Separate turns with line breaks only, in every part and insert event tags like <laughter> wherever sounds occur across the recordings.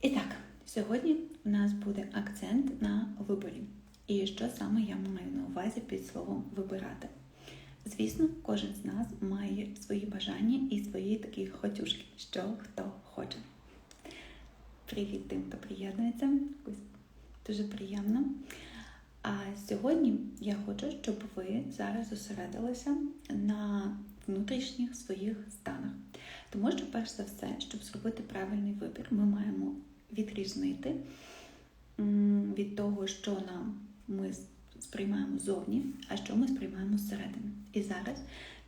І так, сьогодні у нас буде акцент на виборі. І що саме я маю на увазі під словом вибирати. Звісно, кожен з нас має свої бажання і свої такі хотюшки, що хто хоче. Привіт тим, хто приєднується. Дуже приємно. А сьогодні я хочу, щоб ви зараз зосередилися на внутрішніх своїх станах. Тому що, перш за все, щоб зробити правильний вибір, ми маємо відрізнити від того, що нам ми сприймаємо зовні, а що ми сприймаємо зсередини. І зараз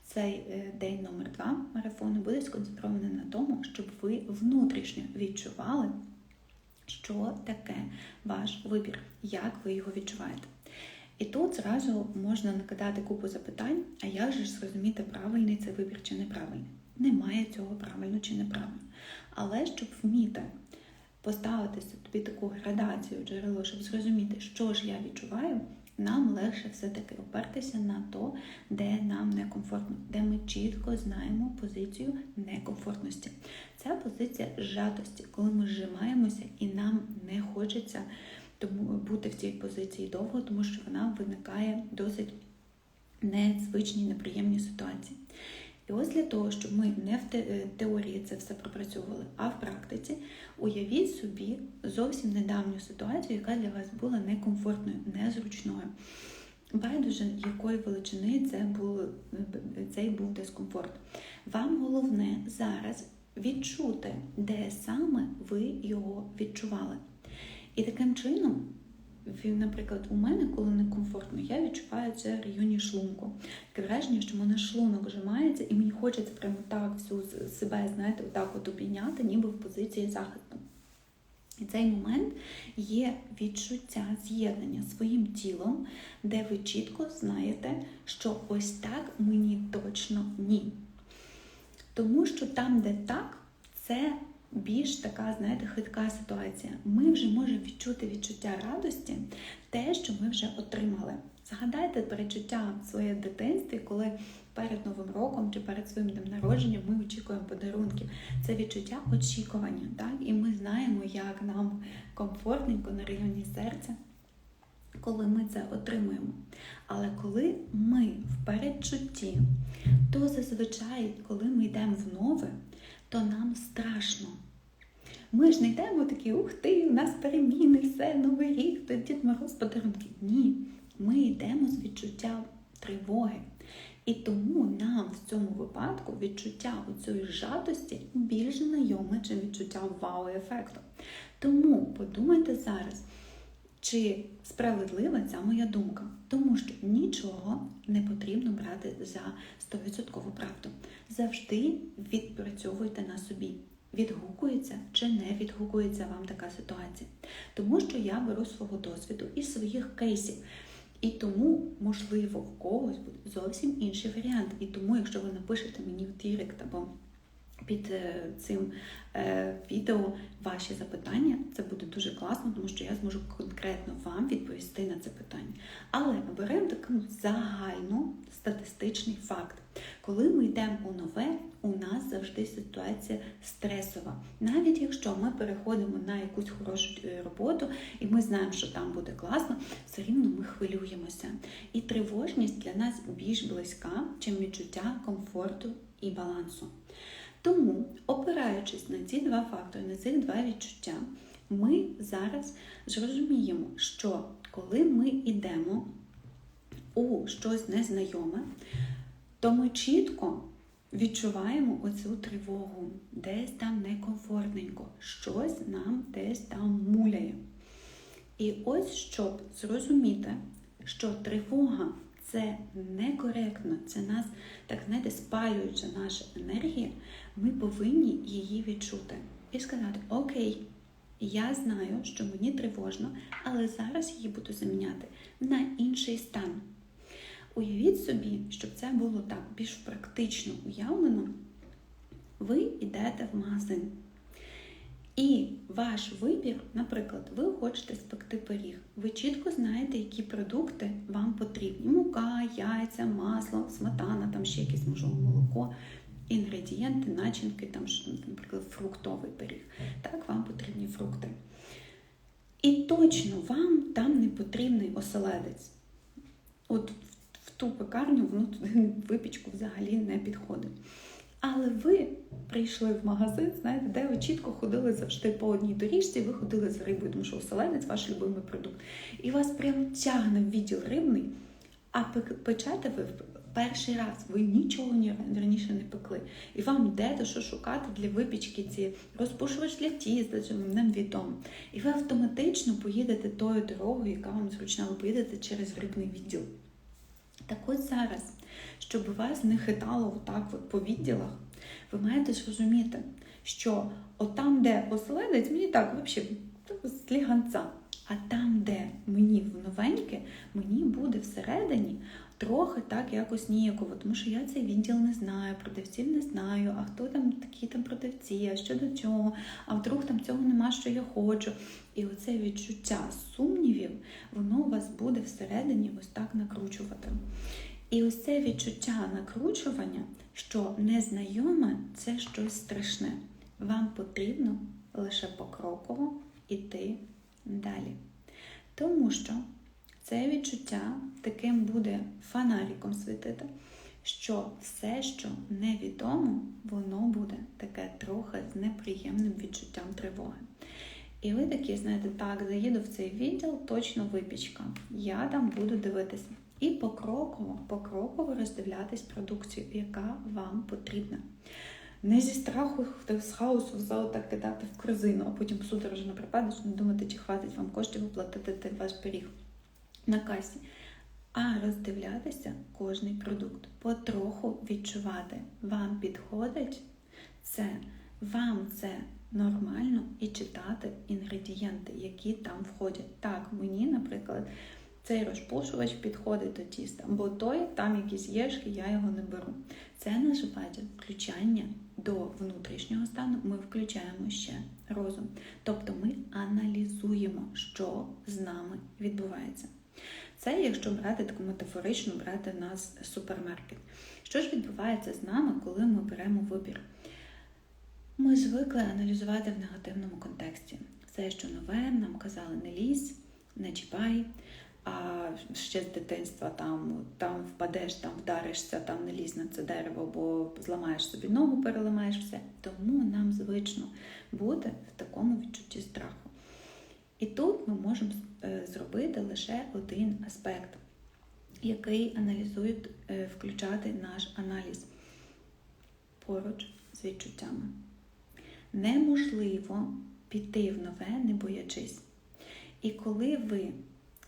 цей е, день номер два марафону буде сконцентрований на тому, щоб ви внутрішньо відчували, що таке ваш вибір, як ви його відчуваєте. І тут зразу можна накидати купу запитань, а як же зрозуміти, правильний це вибір чи неправильний? Немає цього правильно чи неправильно. Але щоб вміти поставити собі таку градацію джерело, щоб зрозуміти, що ж я відчуваю, нам легше все-таки опертися на то, де нам некомфортно, де ми чітко знаємо позицію некомфортності. Це позиція зжатості, коли ми зжимаємося і нам не хочеться тому бути в цій позиції довго, тому що вона виникає досить незвичні, неприємні ситуації. І ось для того, щоб ми не в теорії це все пропрацьовували, а в практиці, уявіть собі зовсім недавню ситуацію, яка для вас була некомфортною, незручною. Байдуже, якої величини це був, цей був дискомфорт. Вам головне зараз відчути, де саме ви його відчували. І таким чином, наприклад, у мене, коли некомфортно, я відчуваю це в районі шлунку. Таке враження, що в мене шлунок вжимається, і мені хочеться прямо так всю себе, знаєте, отак от обійняти, ніби в позиції захисту. І цей момент є відчуття з'єднання своїм тілом, де ви чітко знаєте, що ось так мені точно ні. Тому що там, де так, це більш така, знаєте, хитка ситуація. Ми вже можемо відчути відчуття радості, те, що ми вже отримали. Згадайте перечуття в своє дитинстві, коли перед Новим роком чи перед своїм днем народження ми очікуємо подарунків. Це відчуття очікування, так? І ми знаємо, як нам комфортненько на районі серця. Коли ми це отримуємо. Але коли ми в передчутті, то зазвичай, коли ми йдемо в нове, то нам страшно. Ми ж не йдемо такі, ух ти, у нас переміни, все, новий рік, то Дід Мороз подарунки. Ні, ми йдемо з відчуття тривоги. І тому нам в цьому випадку відчуття цієї жатості більш знайоме, чим відчуття вау-ефекту. Тому подумайте зараз, чи справедлива ця моя думка, тому що нічого не потрібно брати за 100% правду. Завжди відпрацьовуйте на собі. Відгукується чи не відгукується вам така ситуація. Тому що я беру свого досвіду і своїх кейсів. І тому, можливо, в когось буде зовсім інший варіант. І тому, якщо ви напишете мені в Дірект або під е, цим е, відео ваші запитання. Це буде дуже класно, тому що я зможу конкретно вам відповісти на це питання. Але беремо такий загально статистичний факт. Коли ми йдемо у нове, у нас завжди ситуація стресова. Навіть якщо ми переходимо на якусь хорошу е, роботу, і ми знаємо, що там буде класно, все рівно ми хвилюємося. І тривожність для нас більш близька, чим відчуття комфорту і балансу. Тому, опираючись на ці два фактори, на ці два відчуття, ми зараз зрозуміємо, що коли ми йдемо у щось незнайоме, то ми чітко відчуваємо оцю тривогу, десь там некомфортненько, щось нам десь там муляє. І ось щоб зрозуміти, що тривога це некоректно, це нас, так знаєте, спалююча наша енергія, ми повинні її відчути і сказати: Окей, я знаю, що мені тривожно, але зараз її буду заміняти на інший стан. Уявіть собі, щоб це було так більш практично уявлено, ви йдете в магазин. І ваш вибір, наприклад, ви хочете спекти пиріг. Ви чітко знаєте, які продукти вам потрібні: мука, яйця, масло, сметана, там ще якесь можливо молоко, інгредієнти, начинки, там, наприклад, фруктовий пиріг. Так, вам потрібні фрукти. І точно вам там не потрібний оселедець. От в ту пекарню ну, випічку взагалі не підходить. Але ви прийшли в магазин, знаєте, де ви чітко ходили завжди по одній доріжці, ви ходили з рибою, тому що оселедець ваш любимий продукт. І вас прям тягне в відділ рибний, а печете ви перший раз, ви нічого раніше не пекли. І вам де то що шукати для випічки ці розпушувач для тіста, що нам відомо. І ви автоматично поїдете тою дорогою, яка вам зручна, ви поїдете через рибний відділ. Так ось зараз, щоб вас не хитало отак от по відділах, ви маєте зрозуміти, що отам, де оселедець, мені так взагалі сліганця. А там, де мені в новеньке, мені буде всередині трохи так якось ніяково, тому що я цей відділ не знаю, продавців не знаю, а хто там такі там продавці, а що до цього, а вдруг там цього нема, що я хочу. І оце відчуття сумнівів, воно у вас буде всередині ось так накручувати. І ось це відчуття накручування, що незнайоме це щось страшне. Вам потрібно лише покроково йти далі. Тому що це відчуття таким буде фонариком світити, що все, що невідомо, воно буде таке трохи з неприємним відчуттям тривоги. І ви такі, знаєте, так, заїду в цей відділ, точно випічка. Я там буду дивитися. І покроково, покроково роздивлятись продукцію, яка вам потрібна. Не зі страху з хаосу в зал так кидати в корзину, а потім судорожно припадеш, не думати, чи хватить вам коштів оплатити ваш пиріг на касі, а роздивлятися кожний продукт, потроху відчувати, вам підходить? Це, вам це нормально і читати інгредієнти, які там входять. Так, мені, наприклад, цей розпушувач підходить до тіста, бо той там якісь єшки, я його не беру. Це називається включання до внутрішнього стану. Ми включаємо ще розум. Тобто ми аналізуємо, що з нами відбувається. Це, якщо брати таку метафорично, брати нас супермаркет. Що ж відбувається з нами, коли ми беремо вибір? Ми звикли аналізувати в негативному контексті. Все, що нове, нам казали, не лізь, не чіпай, а ще з дитинства там там впадеш, там вдаришся, там не лізь на це дерево, бо зламаєш собі ногу, переламаєш все. Тому нам звично бути в такому відчутті страху. І тут ми можемо е, зробити лише один аспект, який аналізує, е, включати наш аналіз поруч з відчуттями. Неможливо піти в нове, не боячись. І коли ви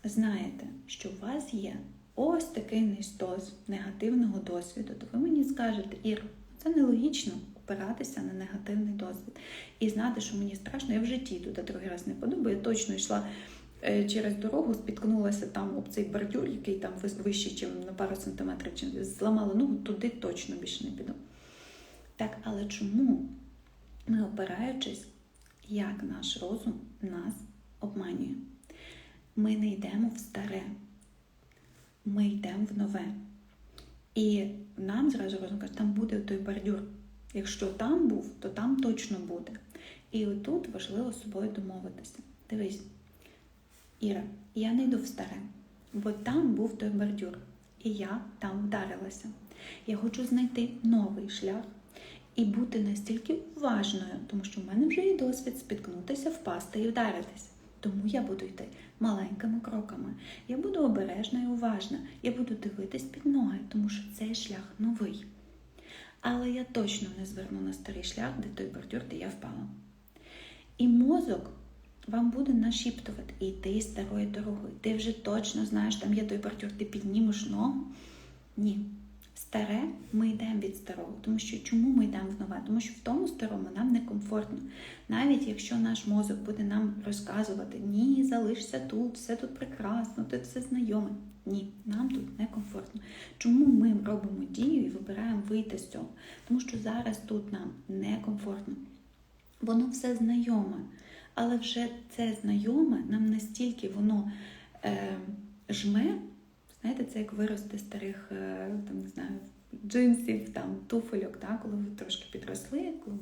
знаєте, що у вас є ось такий нестос негативного досвіду, то ви мені скажете, Ір, це нелогічно опиратися на негативний досвід. І знати, що мені страшно, я в житті туди другий раз не подобаю. Я точно йшла е, через дорогу, спіткнулася там об цей бордюр, який там вищий, ніж на пару сантиметрів, чи зламала ногу, туди точно більше не піду. Так, але чому ми, опираючись, як наш розум нас обманює? Ми не йдемо в старе, ми йдемо в нове. І нам зразу розум каже, там буде той бордюр. Якщо там був, то там точно буде. І отут важливо з собою домовитися. Дивись, Іра, я не йду в старе, бо там був той бордюр, і я там вдарилася. Я хочу знайти новий шлях і бути настільки уважною, тому що в мене вже є досвід спіткнутися, впасти і вдаритися. Тому я буду йти маленькими кроками. Я буду обережна і уважна. Я буду дивитись під ноги, тому що цей шлях новий. Але я точно не зверну на старий шлях, де той бордюр, де я впала. І мозок вам буде нашіптувати і йти старою дорогою. Ти вже точно знаєш, там є той бордюр, ти піднімеш ногу. Ні. Старе ми йдемо від старого. Тому що чому ми йдемо в нове? Тому що в тому старому нам некомфортно. Навіть якщо наш мозок буде нам розказувати, ні, залишся тут, все тут прекрасно, тут все знайоме. Ні, нам тут некомфортно. Чому ми робимо дію і вибираємо вийти з цього? Тому що зараз тут нам некомфортно. Воно все знайоме. Але вже це знайоме нам настільки воно е, жме. Знаєте, це як вирости старих е, там, не знаю, джинсів, там, туфельок, так, коли ви трошки підросли, коли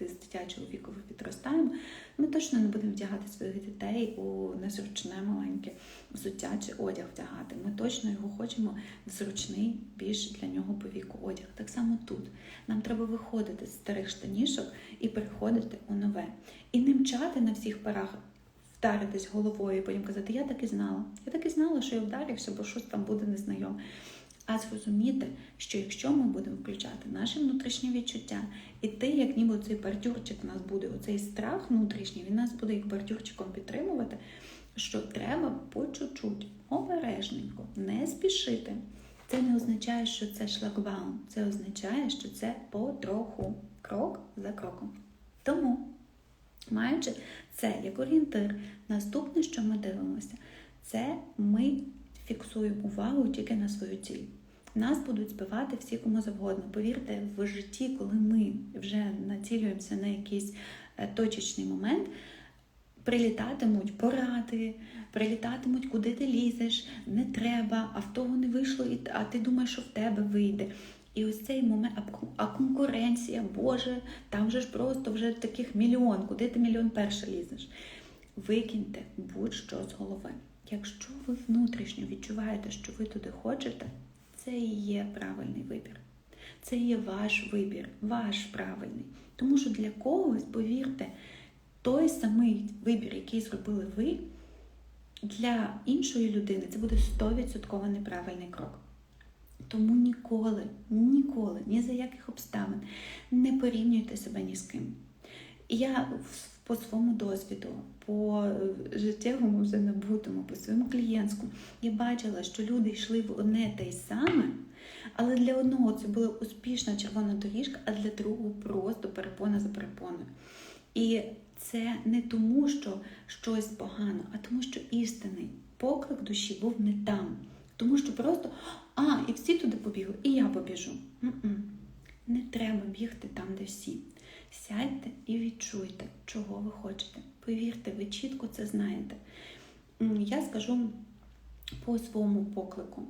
з дитячого віку підростаємо, ми точно не будемо вдягати своїх дітей у незручне маленьке взуття чи одяг вдягати. Ми точно його хочемо в зручний, більш для нього по віку одяг. Так само тут. Нам треба виходити з старих штанішок і переходити у нове. І не мчати на всіх парах. Вдаритись головою і потім казати, я так і знала. Я так і знала, що я вдарився, бо щось там буде незнайоме а зрозуміти, що якщо ми будемо включати наші внутрішні відчуття, і те, як ніби цей бордюрчик у нас буде, оцей страх внутрішній, він нас буде як бордюрчиком підтримувати, що треба по чуть-чуть, обережненько, не спішити. Це не означає, що це шлагбаум. Це означає, що це потроху, крок за кроком. Тому, маючи це як орієнтир, наступне, що ми дивимося, це ми фіксуємо увагу тільки на свою ціль. Нас будуть збивати всі кому завгодно. Повірте, в житті, коли ми вже націлюємося на якийсь е, точечний момент, прилітатимуть поради, прилітатимуть, куди ти лізеш, не треба, а в того не вийшло, а ти думаєш, що в тебе вийде. І ось цей момент, а конкуренція, Боже, там же ж просто вже таких мільйон, куди ти мільйон перше лізеш. Викиньте будь-що з голови. Якщо ви внутрішньо відчуваєте, що ви туди хочете, це і є правильний вибір. Це є ваш вибір, ваш правильний. Тому що для когось, повірте, той самий вибір, який зробили ви, для іншої людини це буде 100% неправильний крок. Тому ніколи, ніколи, ні за яких обставин не порівнюйте себе ні з ким. Я по своєму досвіду, по е, життєвому вже набутому, по своєму клієнтському, я бачила, що люди йшли в одне те й саме, але для одного це була успішна червона доріжка, а для другого просто перепона за перепоною. І це не тому, що щось погано, а тому, що істинний поклик душі був не там. Тому що просто, а, і всі туди побігли, і я побіжу. Н -н. Не треба бігти там, де всі. Сядьте і відчуйте, чого ви хочете. Повірте, ви чітко це знаєте. Я скажу по своєму поклику.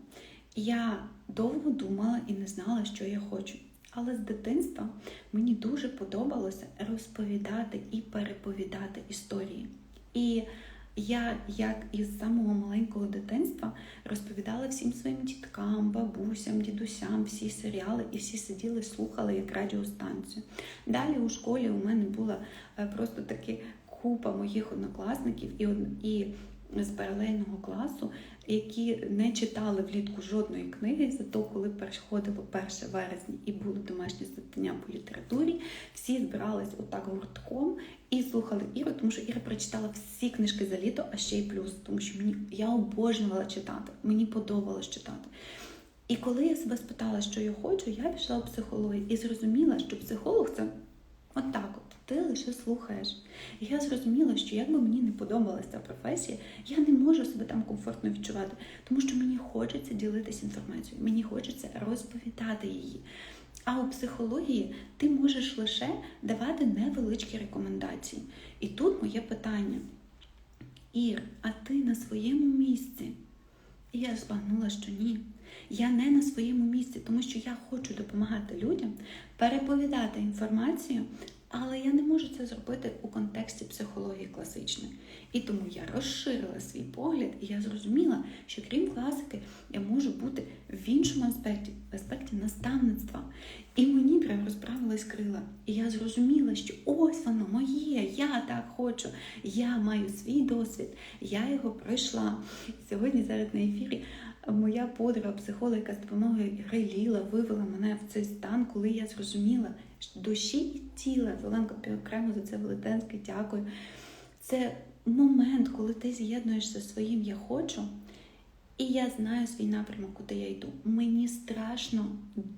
Я довго думала і не знала, що я хочу. Але з дитинства мені дуже подобалося розповідати і переповідати історії. І я, як із самого маленького дитинства, розповідала всім своїм діткам, бабусям, дідусям, всі серіали, і всі сиділи, слухали як радіостанцію. Далі у школі у мене була е, просто таки купа моїх однокласників і і з паралельного класу, які не читали влітку жодної книги, зато коли переходило 1 вересня і було домашнє завдання по літературі, всі збирались отак гуртком і слухали Іру, тому що Іра прочитала всі книжки за літо, а ще й плюс, тому що мені я обожнювала читати, мені подобалось читати. І коли я себе спитала, що я хочу, я пішла в психологію і зрозуміла, що психолог це отак от ти лише слухаєш. І я зрозуміла, що як би мені не подобалася ця професія, я не можу себе там комфортно відчувати, тому що мені хочеться ділитися інформацією, мені хочеться розповідати її. А у психології ти можеш лише давати невеличкі рекомендації. І тут моє питання. Ір, а ти на своєму місці? І я збагнула, що ні. Я не на своєму місці, тому що я хочу допомагати людям переповідати інформацію але я не можу це зробити у контексті психології класичної. І тому я розширила свій погляд, і я зрозуміла, що крім класики, я можу бути в іншому аспекті, в аспекті наставництва. І мені прям розправились крила. І я зрозуміла, що ось воно моє, я так хочу, я маю свій досвід, я його пройшла. Сьогодні зараз на ефірі. Моя подруга, психолог, яка з допомогою ігри Ліла вивела мене в цей стан, коли я зрозуміла, що душі і тіла. Зеленко окремо за це велетенське дякую. Це момент, коли ти з'єднуєшся своїм я хочу, і я знаю свій напрямок, куди я йду. Мені страшно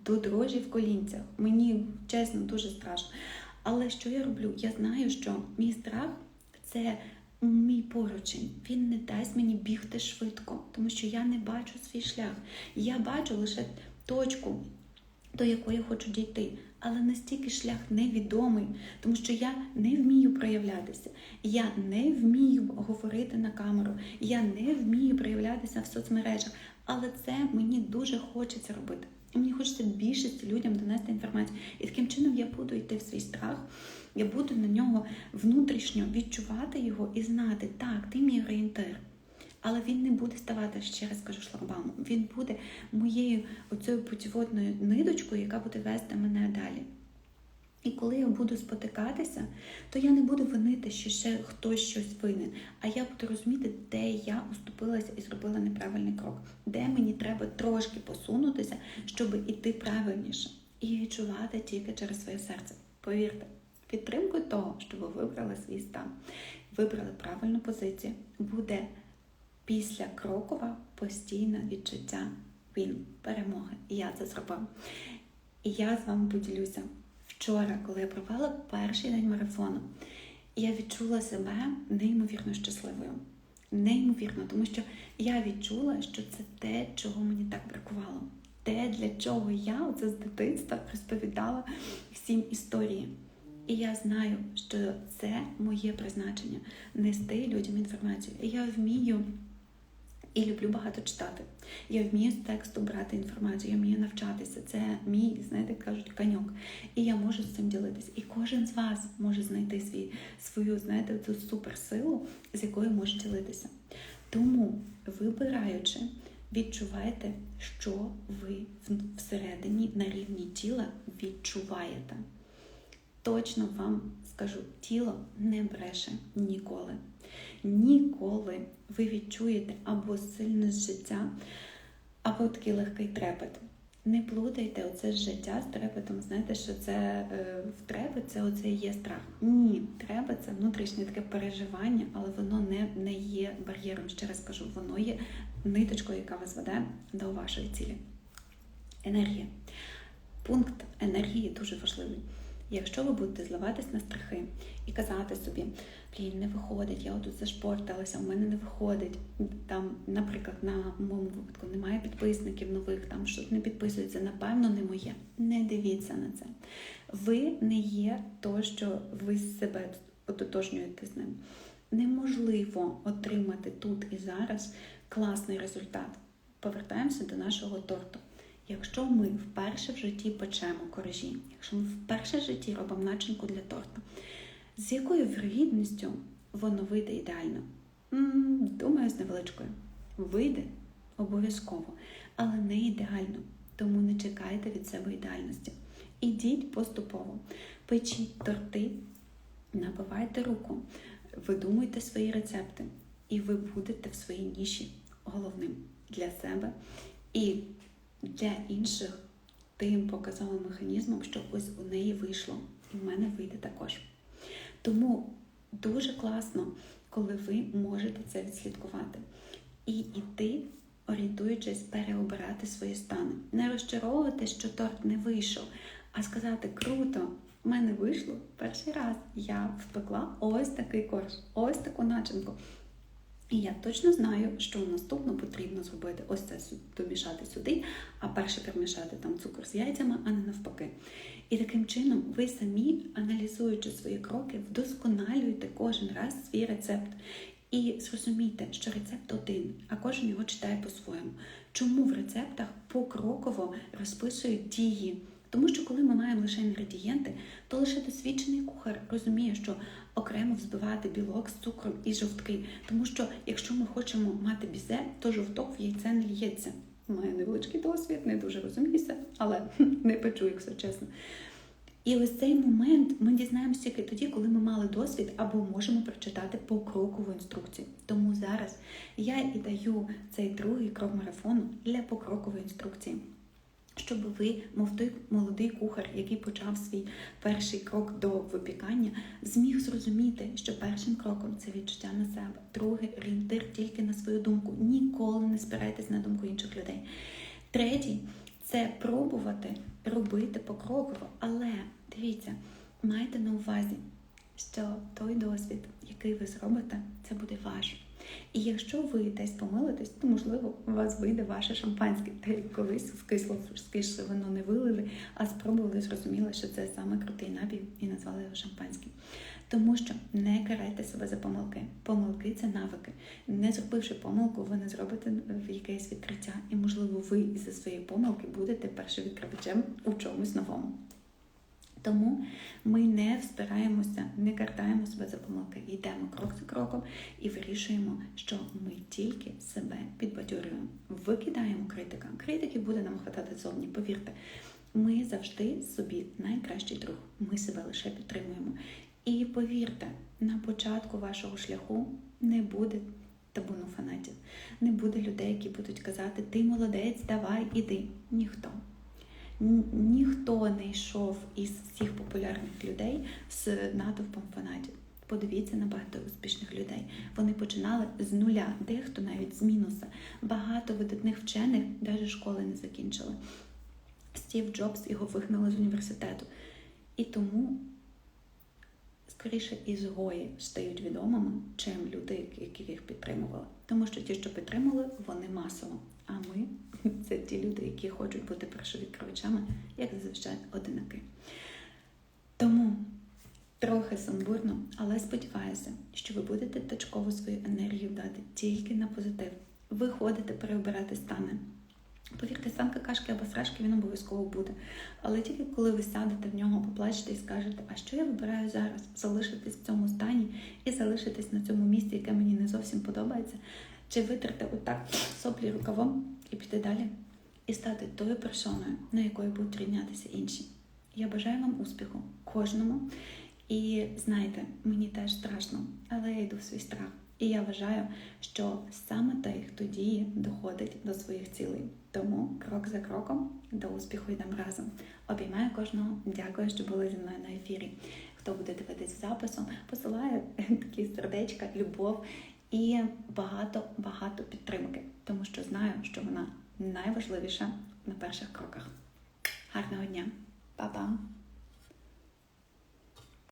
до дрожі в колінцях. Мені чесно, дуже страшно. Але що я роблю? Я знаю, що мій страх це мій поручень. Він не дасть мені бігти швидко, тому що я не бачу свій шлях. Я бачу лише точку, до якої хочу дійти але настільки шлях невідомий, тому що я не вмію проявлятися, я не вмію говорити на камеру, я не вмію проявлятися в соцмережах, але це мені дуже хочеться робити. І мені хочеться більшості людям донести інформацію. І таким чином я буду йти в свій страх. Я буду на нього внутрішньо відчувати його і знати, так, ти мій орієнтир. Але він не буде ставати, ще раз кажу, шлагбаумом. Він буде моєю оцею путіводною нидочкою, яка буде вести мене далі. І коли я буду спотикатися, то я не буду винити, що ще хтось щось винен. А я буду розуміти, де я уступилася і зробила неправильний крок, де мені треба трошки посунутися, щоб іти правильніше. І відчувати тільки через своє серце. Повірте, підтримкою того, що ви вибрали свій стан, вибрали правильну позицію, буде після крокова постійне відчуття він перемоги. І я це зробила. І я з вами поділюся. Вчора, коли я провела перший день марафону, я відчула себе неймовірно щасливою. Неймовірно, тому що я відчула, що це те, чого мені так бракувало. Те, для чого я оце з дитинства розповідала всім історії. І я знаю, що це моє призначення нести людям інформацію. І я вмію і люблю багато читати. Я вмію з тексту брати інформацію, я вмію навчатися. Це мій, знаєте, кажуть, каньок. І я можу з цим ділитися. І кожен з вас може знайти свій, свою, знаєте, цю суперсилу, з якою може ділитися. Тому, вибираючи, відчувайте, що ви всередині на рівні тіла відчуваєте. Точно вам скажу, тіло не бреше ніколи. Ніколи ви відчуєте або сильне життя, або такий легкий трепет. Не плутайте оце життя з трепетом. Знаєте, що це е, в трепет це оце є страх. Ні, трепет це внутрішнє таке переживання, але воно не не є бар'єром. Ще раз кажу, воно є ниточкою, яка вас веде до вашої цілі. Енергія. Пункт енергії дуже важливий. Якщо ви будете зливатись на страхи і казати собі, блін, не виходить, я отут зашпорталася, у мене не виходить. Там, наприклад, на моєму випадку немає підписників нових, там щось не підписується, напевно, не моє. Не дивіться на це. Ви не є то, що ви себе ототожнюєте з ним. Неможливо отримати тут і зараз класний результат. Повертаємося до нашого торту. Якщо ми вперше в житті печемо коржі, якщо ми вперше в житті робимо начинку для торта, з якою вірогідністю воно вийде ідеально? Думаю, з невеличкою. Вийде обов'язково, але не ідеально. Тому не чекайте від себе ідеальності. Ідіть поступово, печіть торти, набивайте руку, видумуйте свої рецепти, і ви будете в своїй ніші головним для себе. І для інших тим показовим механізмом, що ось у неї вийшло, і в мене вийде також. Тому дуже класно, коли ви можете це відслідкувати і йти, орієнтуючись, переобирати свої стани. Не розчаровувати, що торт не вийшов, а сказати круто! У мене вийшло перший раз. Я впекла ось такий корж, ось таку начинку. І я точно знаю, що наступно потрібно зробити ось це домішати сюди, а перше перемішати там цукор з яйцями, а не навпаки. І таким чином ви самі, аналізуючи свої кроки, вдосконалюєте кожен раз свій рецепт. І зрозумійте, що рецепт один, а кожен його читає по-своєму. Чому в рецептах покроково розписують дії? Тому що коли ми маємо лише інгредієнти, то лише досвідчений кухар розуміє, що окремо взбивати білок з цукром і жовтки. Тому що якщо ми хочемо мати бізе, то жовток в яйце не л'ється. Маю невеличкий досвід, не дуже розуміюся, але <laughs> не печу, якщо чесно. І ось цей момент ми дізнаємося тільки тоді, коли ми мали досвід або можемо прочитати покрокову інструкцію. Тому зараз я і даю цей другий крок марафону для покрокової інструкції щоб ви, мов той молодий кухар, який почав свій перший крок до випікання, зміг зрозуміти, що першим кроком це відчуття на себе, другий орієнтир тільки на свою думку. Ніколи не спирайтесь на думку інших людей. Третій це пробувати робити покроково, але дивіться, майте на увазі, що той досвід, який ви зробите, це буде ваш. І якщо ви десь помилитесь, то можливо у вас вийде ваше шампанське. Та колись в кисло скише вино не вилили, а спробували зрозуміли, що це саме крутий напій і назвали його шампанським. Тому що не карайте себе за помилки. Помилки це навики. Не зробивши помилку, ви не зробите якесь відкриття. І, можливо, ви із-за своєї помилки будете першим відкривачем у чомусь новому. Тому ми не вспираємося, не картаємо себе за помилки, йдемо крок за кроком і вирішуємо, що ми тільки себе підбадьорюємо. Викидаємо критика. Критики буде нам хватати зовні. Повірте, ми завжди собі найкращий друг. Ми себе лише підтримуємо. І повірте, на початку вашого шляху не буде табуну фанатів, не буде людей, які будуть казати Ти молодець, давай, іди. Ніхто. Ні- Ніхто не йшов із всіх популярних людей з натовпом фанатів. Подивіться на багато успішних людей. Вони починали з нуля, дехто навіть з мінуса. Багато видатних вчених навіть школи не закінчили. Стів Джобс його вигнали з університету. І тому скоріше ізгої стають відомими, чим люди, які їх підтримували. Тому що ті, що підтримували, вони масово. А ми це ті люди, які хочуть бути першовідкривачами, як зазвичай одинаки. Тому трохи сумбурно, але сподіваюся, що ви будете точково свою енергію дати тільки на позитив. Ви ходите переобирати стани. Повірте, стан какашки або срашки він обов'язково буде. Але тільки коли ви сядете в нього, поплачете і скажете, а що я вибираю зараз? Залишитись в цьому стані і залишитись на цьому місці, яке мені не зовсім подобається, чи витерти отак соплі рукавом і піти далі, і стати тою персоною, на якої будуть рівнятися інші. Я бажаю вам успіху кожному. І знаєте, мені теж страшно, але я йду в свій страх. І я вважаю, що саме той, хто діє, доходить до своїх цілей. Тому крок за кроком до успіху йдемо разом. Обіймаю кожного. Дякую, що були зі мною на ефірі. Хто буде дивитись записом, посилаю такі сердечка, любов і багато багато підтримки, тому що знаю, що вона найважливіша на перших кроках. Гарного дня, Па-па!